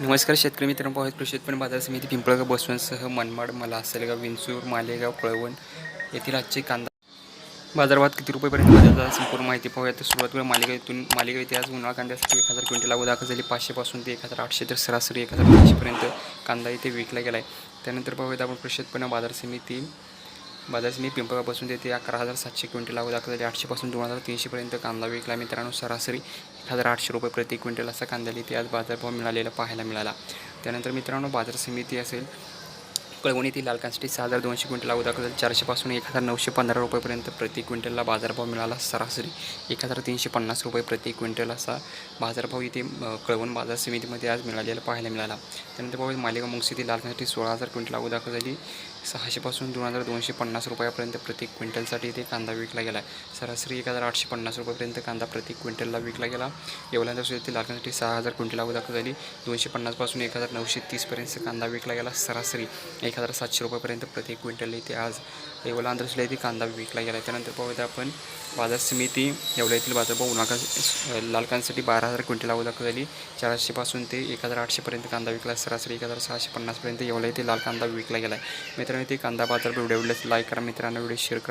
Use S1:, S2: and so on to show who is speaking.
S1: नमस्कार शेतकरी मित्रांनो पाहत कृषी उत्पन्न बाजार समिती पिंपळगाव बसवंतसह मनमाड मला असेलगाव विंचूर मालेगाव कळवण येथील आजचे कांदा बाजारभात किती रुपयेपर्यंत बाजारात संपूर्ण माहिती पाहूया तर सुरुवातीला मालेगाव इथून मालेगाव इथे आज उन्हाळा कांद्यासाठी एक हजार क्विंटल अगोदर दाखल झाली? पाचशेपासून ते एक हजार आठशे तर सरासरी एक हजार पाचशेपर्यंत कांदा इथे विकला गेला आहे त्यानंतर पाहूयात आपण कृषी उत्पन्न बाजार समिती बाजार मी पिंपळापासून ते अकरा हजार सातशे क्विंटल अगोदर अकरा आठशेपासून दोन हजार तीनशेपर्यंत कांदा विकला मित्रांनो. सरासरी एक हजार आठशे रुपये प्रति क्विंटल असा कांदा इथे आज बाजारभाव मिळालेला पाहायला मिळाला. त्यानंतर मित्रांनो बाजार समिती असेल कळवण येथील लाल कांसाठी सहा हजार दोनशे क्विंटल अगोदर झाली. चारशेपासून एक हजार नऊशे पंधरा रुपयेपर्यंत प्रति क्विंटलला बाजारभाव मिळाला सरासरी. एक हजार तीनशे पन्नास रुपये प्रति क्विंटल असा बाजारभाव इथे कळवण बाजार समितीमध्ये आज मिळालेला पाहायला मिळाला. त्यानंतर पाहूया मालेगाव मुंगसीतील लाल कांसाठी सोळा हजार क्विंटल अगोदर दाखल झाली. सहाशेपासून दोन हजार दोनशे पन्नास रुपयापर्यंत प्रति क्विंटलसाठी इथे कांदा विकला गेला. सरासरी एक हजार आठशे पन्नास रुपयापर्यंत कांदा प्रति क्विंटलला विकला गेला. येवल्यानंतर सुद्धा लाल कांसाठी सहा हजार क्विंटल अगोदर दाखल झाली. दोनशे पन्नासपासून एक हजार नऊशे तीसपर्यंत कांदा विकला गेला. सरासरी एक हजार सातशे रुपयापर्यंत प्रति क्विंटल येते. आज येवला सुद्धा इथे कांदा विकला गेला. त्यानंतर पाहूया आपण बाजार समिती येवला येथील बाजारभाव उन्हाळा लाल कांद्यासाठी बारा हजार क्विंटल अगोदर दाखल झाली. चारशेपासून ते एक हजार आठशेपर्यंत कांदा विकला. सरासरी एक हजार सहाशे पन्नासपर्यंत येवला येथे लाल कांदा विकला गेला आहे. मित्रांनो ते कांदा बाजार व्हिडिओ लाईक करा. मित्रांनो व्हिडिओ शेअर करा.